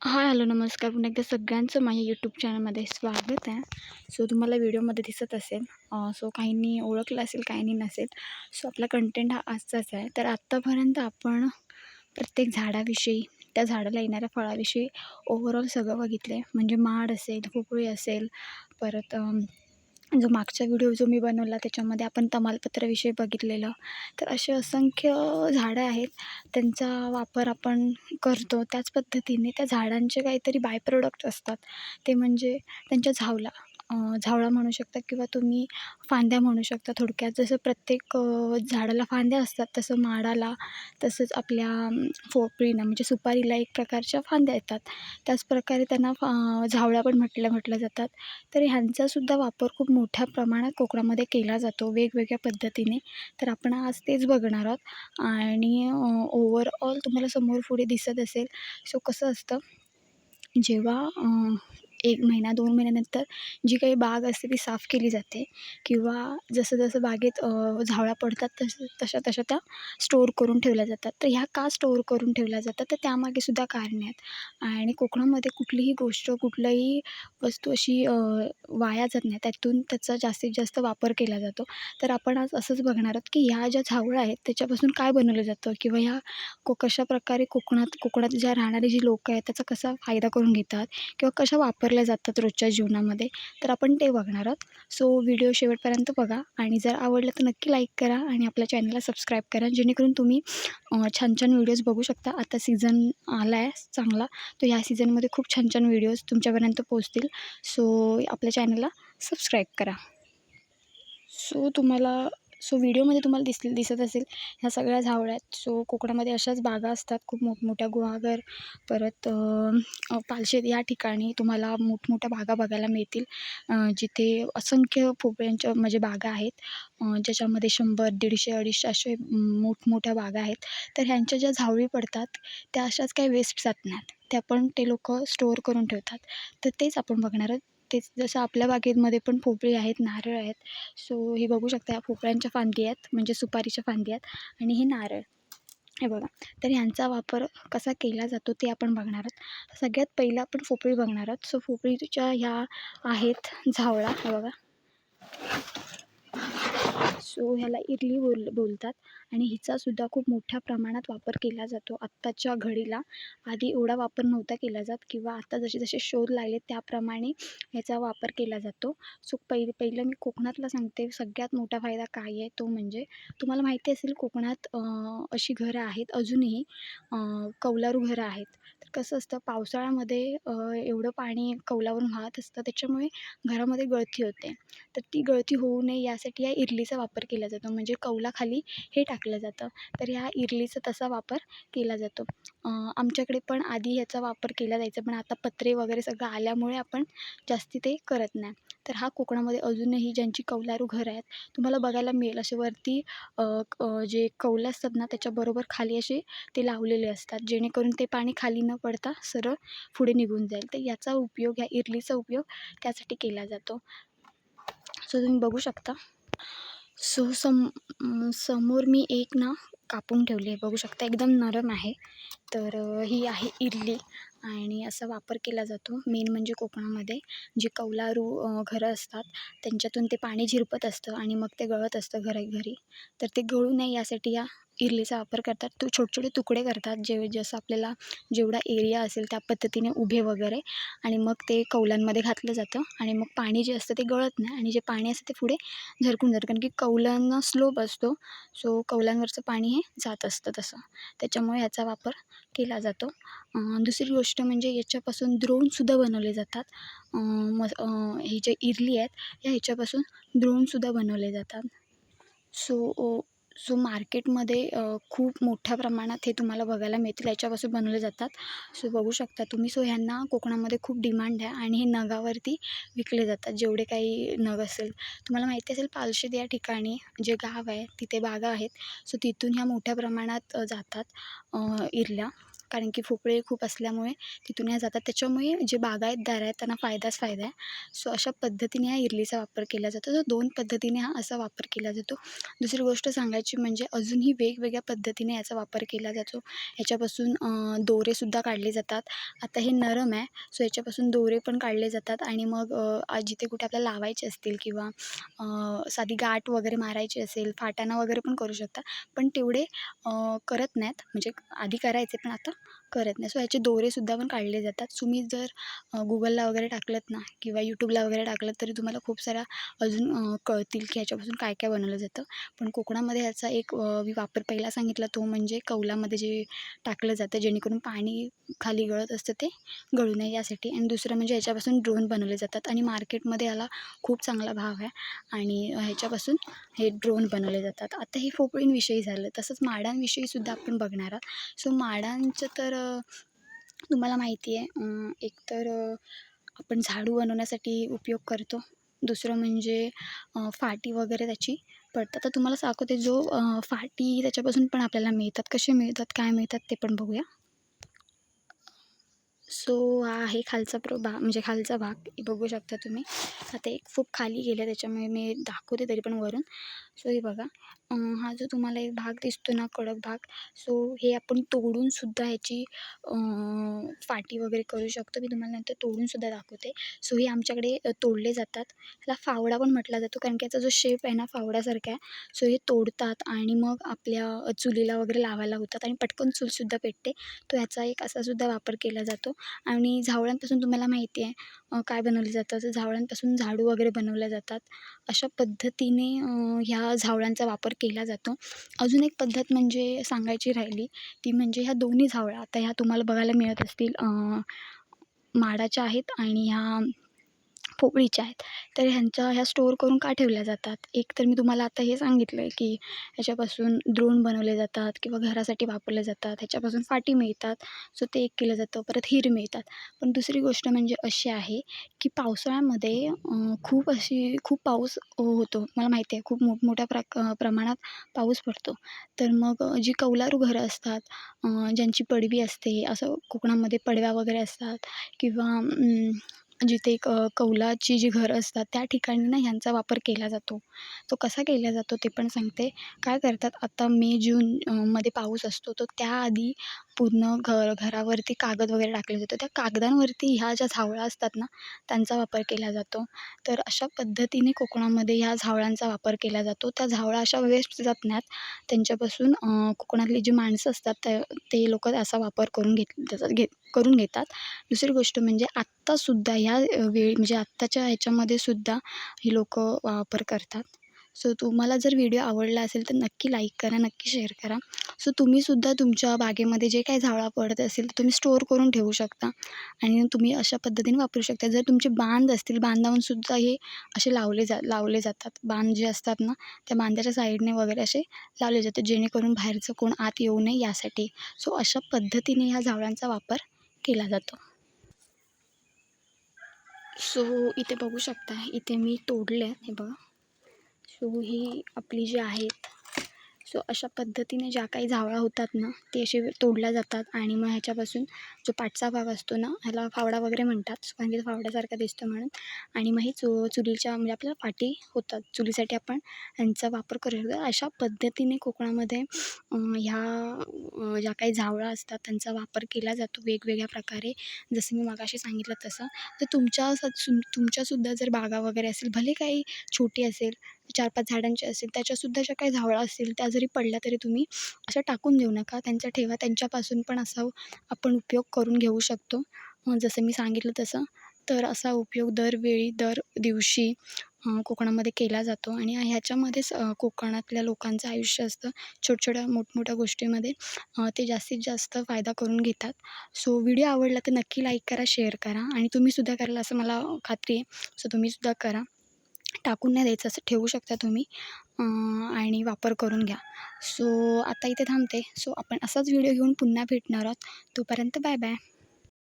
Hi hello नमस्कार. पुन्हा एकदा सगळ्यांचं माझ्या यूट्यूब चॅनलमध्ये स्वागत आहे. सो तुम्हाला व्हिडिओमध्ये दिसत असेल सो काहींनी ओळखलं असेल काहींनी नसेल. सो आपला कंटेंट हा आजचाच आहे. तर आत्तापर्यंत आपण प्रत्येक झाडाविषयी त्या झाडाला येणाऱ्या फळाविषयी ओव्हरऑल सगळं बघितलं आहे म्हणजे माड असेल पोपळी असेल परत जो मागचा व्हिडिओ जो मी बनवला त्याच्यामध्ये आपण तमालपत्राविषयी बघितलेलं. तर असे असंख्य झाडं आहेत. त्यांचा वापर आपण करतो. त्याच पद्धतीने त्या झाडांचे काहीतरी बाय प्रोडक्ट असतात. ते म्हणजे त्यांच्या झावला. झावळा म्हणू शकता किंवा तुम्ही फांद्या म्हणू शकता थोडक्यात. जसं प्रत्येक झाडाला फांद्या असतात तसं माडाला तसंच आपल्या पोपळीला म्हणजे सुपारीला एक प्रकारच्या फांद्या येतात. त्याचप्रकारे त्यांना झावळा पण म्हटल्या म्हटल्या जातात. तर ह्यांचासुद्धा वापर खूप मोठ्या प्रमाणात कोकणामध्ये केला जातो वेगवेगळ्या पद्धतीने. तर आपण आज तेच बघणार आहोत. आणि ओव्हरऑल तुम्हाला समोर पुढे दिसत असेल सो कसं असतं? जेव्हा एक महिना दोन महिन्यानंतर जी काही बाग असते ती साफ केली जाते किंवा जसं जसं बागेत झावळा पडतात तसं तशा तशा त्या स्टोअर करून ठेवल्या जातात. तर ह्या का स्टोअर करून ठेवल्या जातात? तर त्यामागे सुद्धा कारणे आहेत. आणि कोकणामध्ये कुठलीही गोष्ट कुठलंही वस्तू अशी वाया जात नाही. त्यातून त्याचा जास्तीत जास्त वापर केला जातो. तर आपण आज असंच बघणार आहोत की ह्या ज्या झावळा आहेत त्याच्यापासून काय बनवलं जातं? किंवा ह्या को कशा प्रकारे कोकणात कोकणात ज्या राहणारी जी लोकं आहेत त्याचा कसा फायदा करून घेतात? किंवा कशा वापर वापरल्या जातात रोजच्या जीवनामध्ये तर आपण ते बघणार आहोत. सो व्हिडिओ शेवटपर्यंत बघा आणि जर आवडलं तर नक्की लाईक करा आणि आपल्या चॅनलला सबस्क्राईब करा जेणेकरून तुम्ही छान छान व्हिडिओज बघू शकता. आता सीझन आला आहे चांगला तर ह्या सीझनमध्ये खूप छान छान व्हिडिओज तुमच्यापर्यंत पोचतील सो आपल्या चॅनलला सबस्क्राईब करा. सो तुम्हाला सो व्हिडिओमध्ये तुम्हाला दिस दिसत असेल ह्या सगळ्या झावळ्या आहेत. सो कोकणामध्ये अशाच बागा असतात खूप मोठमोठ्या गुहागर परत पालशेत या ठिकाणी तुम्हाला मोठमोठ्या बागा बघायला मिळतील. जिथे असंख्य पोपळ्यांच्या म्हणजे बागा आहेत. ज्याच्यामध्ये शंभर दीडशे अडीचशे असे मोठमोठ्या बागा आहेत. तर ह्यांच्या ज्या झावळी पडतात त्या अशाच काही वेस्ट जात नाहीत. त्या पण ते लोक स्टोअर करून ठेवतात. तर तेच आपण बघणार आहोत. तेच जसं आपल्या बागेमध्ये पण पोपळी आहेत नारळ आहेत. सो हे बघू शकता या पोपळ्यांच्या फांदी आहेत म्हणजे सुपारीच्या फांदी आहेत आणि हे नारळ. हे बघा. तर ह्यांचा वापर कसा केला जातो ते आपण बघणार आहोत. सगळ्यात पहिलं आपण पोपळी बघणार आहोत. सो पोपळीच्या ह्या आहेत झावळा. हे बघा. सो ह्याला इरली बोल बोलतात. आणि हिचासुद्धा खूप मोठ्या प्रमाणात वापर केला जातो. आत्ताच्या घडीला आधी एवढा वापर नव्हता केला जात किंवा आत्ता जसे जसे शोध लागले त्याप्रमाणे ह्याचा वापर केला जातो. सो पहिले पहिलं मी कोकणातला सांगते. सगळ्यात मोठा फायदा काय आहे तो म्हणजे तुम्हाला माहिती असेल कोकणात अशी घरं आहेत. अजूनही कौलारू घरं आहेत. तर कसं असतं पावसाळ्यामध्ये एवढं पाणी कौलावरून वाहत असतं. त्याच्यामुळे घरामध्ये गळती होते. तर ती गळती होऊ नये यासाठी या इरलीचा वापर केला जातो. म्हणजे कौलाखाली हे टाकलं जातं. तर ह्या इरलीचा तसा वापर केला जातो. आमच्याकडे पण आधी ह्याचा वापर केला जायचा पण आता पत्रे वगैरे सगळं आल्यामुळे आपण जास्ती ते करत नाही. तर हा कोकणामध्ये अजूनही ज्यांची कौलारू घरं आहेत तुम्हाला बघायला मिळेल असे वरती जे कौलं असतात ना त्याच्याबरोबर खाली असे ते लावलेले असतात. जेणेकरून ते पाणी खाली न पडता सरळ पुढे निघून जाईल. तर याचा उपयोग ह्या इरलीचा उपयोग त्यासाठी केला जातो. सो तुम्ही बघू शकता. सो सम समोर मी एक ना कापून ठेवली आहे. बघू शकता एकदम नरम आहे. तर ही आहे इडली आणि असा वापर केला जातो. मेन म्हणजे कोकणामध्ये जे कौलारू घरं असतात त्यांच्यातून ते पाणी झिरपत असतं आणि मग ते गळत असतं घरी घरी तर ते गळू नये यासाठी या इरलीचा वापर करतात. तो छोटे छोटे तुकडे करतात. जे जसं आपल्याला जेवढा एरिया असेल त्या पद्धतीने उभे वगैरे. आणि मग ते कौलांमध्ये घातलं जातं. आणि मग पाणी जे असतं ते गळत नाही. आणि जे पाणी असतं ते पुढे झरकून जातं. कारण की कौलांना स्लोप असतो. सो कौलांवरचं पाणी हे जात असतं तसं. त्याच्यामुळे ह्याचा वापर केला जातो. दुसरी गोष्ट म्हणजे याच्यापासून द्रोणसुद्धा बनवले जातात. म हे जे इरली आहेत ह्या ह्याच्यापासून द्रोणसुद्धा बनवले जातात. सो सो मार्केटमध्ये खूप मोठ्या प्रमाणात हे तुम्हाला बघायला मिळतील याच्यापासून बनवले जातात. सो बघू शकता तुम्ही. सो ह्यांना कोकणामध्ये खूप डिमांड आहे आणि हे नगावरती विकले जातात जेवढे काही नग असेल. तुम्हाला माहिती असेल पालशेत या ठिकाणी जे गाव आहे तिथे बागा आहेत. सो तिथून ह्या मोठ्या प्रमाणात जातात इरल्या. कारण की भोपळे खूप असल्यामुळे तिथून ह्या जातात. त्याच्यामुळे जे बागायतदार आहेत त्यांना फायदाच फायदा आहे. सो अशा पद्धतीने ह्या इरलीचा वापर केला जातो. तर दोन पद्धतीने हा असा वापर केला जातो. दुसरी गोष्ट सांगायची म्हणजे अजूनही वेगवेगळ्या पद्धतीने याचा वापर केला जातो. याच्यापासून दोरेसुद्धा काढले जातात. आता हे नरम आहे. सो याच्यापासून दोरे पण काढले जातात आणि मग जिथे कुठे आपल्याला लावायचे असतील किंवा साधी गाठ वगैरे मारायची असेल फाटाणा वगैरे पण करू शकता. पण तेवढे करत नाहीत. म्हणजे आधी करायचे पण आता करत नाही. सो ह्याचे दोरेसुद्धा पण काढले जातात. तुम्ही जर गुगलला वगैरे टाकलंत ना किंवा यूट्यूबला वगैरे टाकलं तरी तुम्हाला खूप साऱ्या अजून कळतील की ह्याच्यापासून काय काय बनवलं जातं. पण कोकणामध्ये ह्याचा एक मी वापर पहिला सांगितला तो म्हणजे कौलामध्ये जे टाकलं जातं जेणेकरून पाणी खाली गळत असतं ते गळू नये यासाठी. आणि दुसरं म्हणजे ह्याच्यापासून ड्रोन बनवले जातात. आणि मार्केटमध्ये याला खूप चांगला भाव आहे. आणि ह्याच्यापासून हे ड्रोन बनवले जातात. आता हे पोपळींविषयी झालं. तसंच माडांविषयीसुद्धा आपण बघणार आहोत. सो माडांचं तर तुम्हाला माहिती आहे एकतर आपण झाडू बनवण्यासाठी उपयोग करतो. दुसरं म्हणजे फाटी वगैरे त्याची पडतात. तर तुम्हाला दाखवते जो फाटी त्याच्यापासून पण आपल्याला मिळतात. कसे मिळतात काय मिळतात ते पण बघूया. सो हा आहे खालचा प्र भाग म्हणजे खालचा भाग. हे बघू शकता तुम्ही. आता एक खूप खाली गेलं त्याच्यामुळे मी दाखवते तरी पण वरून. सो हे बघा हा जो तुम्हाला एक भाग दिसतो ना कडक भाग सो हे आपण तोडूनसुद्धा ह्याची फाटी वगैरे करू शकतो. मी तुम्हाला नंतर तोडूनसुद्धा दाखवते. सो हे आमच्याकडे तोडले जातात. ह्याला फावडा पण म्हटला जातो कारण की याचा जो शेप आहे ना फावड्यासारखा आहे. सो हे तोडतात आणि मग आपल्या चुलीला वगैरे लावायला होतात आणि पटकन चूलसुद्धा पेटते. तो ह्याचा एक असासुद्धा वापर केला जातो. आणि झावळांपासून तुम्हाला माहिती आहे काय बनवलं जातं तर झावळांपासून झाडू वगैरे बनवल्या जातात. अशा पद्धतीने ह्या ह्या झावळांचा वापर केला जातो. अजून एक पद्धत म्हणजे सांगायची राहिली ती म्हणजे ह्या दोन्ही झावळ्या आता ह्या तुम्हाला बघायला मिळत असतील माडाच्या आहेत आणि ह्या पोकळीच्या आहेत. तर ह्यांच्या ह्या स्टोअर करून का ठेवल्या जातात? एक तर मी तुम्हाला आता हे सांगितलं आहे की ह्याच्यापासून द्रोण बनवले जातात किंवा घरासाठी वापरले जातात. ह्याच्यापासून फाटी मिळतात. सो ते एक केलं जातं. परत हिर मिळतात. पण दुसरी गोष्ट म्हणजे अशी आहे की पावसाळ्यामध्ये खूप अशी खूप पाऊस होतो. मला माहिती आहे खूप मोठमोठ्या प्रक प्रमाणात पाऊस पडतो. तर मग जी कौलारू घरं असतात ज्यांची पडवी असते असं कोकणामध्ये पडव्या वगैरे असतात किंवा जिथे एक कौलाची जी घरं असतात त्या ठिकाणी ना ह्यांचा वापर केला जातो. तो कसा केला जातो ते पण सांगते. काय करतात आता मे जून मध्ये पाऊस असतो तो त्याआधी पूर्ण घर घरावरती कागद वगैरे टाकले जातो त्या कागदांवरती ह्या ज्या झावळा असतात ना त्यांचा वापर केला जातो. तर अशा पद्धतीने कोकणामध्ये ह्या झावळांचा वापर केला जातो. त्या झावळा अशा वेस्ट जात नाहीत त्यांच्यापासून कोकणातली जी माणसं असतात त्या ते लोक असा वापर करून घेत त्याचा घेत करून घेतात. दुसरी गोष्ट म्हणजे आत्तासुद्धा ह्या वेळी म्हणजे आत्ताच्या ह्याच्यामध्ये सुद्धा ही लोकं वापर करतात. सो तुम्हाला जर व्हिडिओ आवडला असेल तर नक्की लाईक करा नक्की शेअर करा. सो तुम्हीसुद्धा तुमच्या बागेमध्ये जे काही झावळा पडत असेल तर तुम्ही स्टोअर करून ठेवू शकता. आणि तुम्ही अशा पद्धतीने वापरू शकता. जर तुमचे बांध असतील बांधावरसुद्धा हे असे लावले जा लावले जातात. बांध जे असतात ना त्या बांधाच्या साईडने वगैरे असे लावले जातात जेणेकरून बाहेरचं कोण आत येऊ नये यासाठी. सो अशा पद्धतीने ह्या झावळांचा वापर केला जातो. सो इथे बघू शकता इथे मी तोडले हे बघा. सो ही आपली जी आहेत सो अशा पद्धतीने ज्या काही झावळा होतात ना ते असे तोडल्या जातात आणि मग ह्याच्यापासून जो पाठचा भाग असतो ना ह्याला फावडा वगैरे म्हणतात. सो कारण की तो फावड्यासारखा दिसतो म्हणून. आणि मग हे चु चुलीच्या म्हणजे आपल्याला पाटी होतात. चुलीसाठी आपण ह्यांचा वापर करू शकतो. अशा पद्धतीने कोकणामध्ये ह्या ज्या काही झावळा असतात त्यांचा वापर केला जातो वेगवेगळ्या प्रकारे. जसं मी मगाशी सांगितलं तसं. तर तुमच्या स तुमच्यासुद्धा जर बागा वगैरे असेल भले काही छोटी असेल चार पाच झाडांचे असेल त्याच्यासुद्धा ज्या काही झावळा असतील त्या जरी पडल्या तरी तुम्ही अशा टाकून देऊ नका. त्यांच्या ठेवा. त्यांच्यापासून पण असा आपण उपयोग करून घेऊ शकतो. जसं मी सांगितलं तसं. तर असा उपयोग दरवेळी दर दिवशी कोकणामध्ये केला जातो. आणि ह्याच्यामध्येच कोकणातल्या लोकांचं आयुष्य असतं. छोट्या मोठमोठ्या गोष्टीमध्ये ते जास्तीत जास्त फायदा करून घेतात. सो व्हिडिओ आवडला तर नक्की लाईक करा शेअर करा. आणि तुम्हीसुद्धा कराल असं मला खात्री आहे. सो तुम्हीसुद्धा करा. टाकून नाही द्यायचं असं ठेवू शकता तुम्ही. आणि वापर करून घ्या. सो आता इथे थांबते. सो आपण असाच व्हिडिओ घेऊन पुन्हा भेटणार आहोत. तोपर्यंत बाय बाय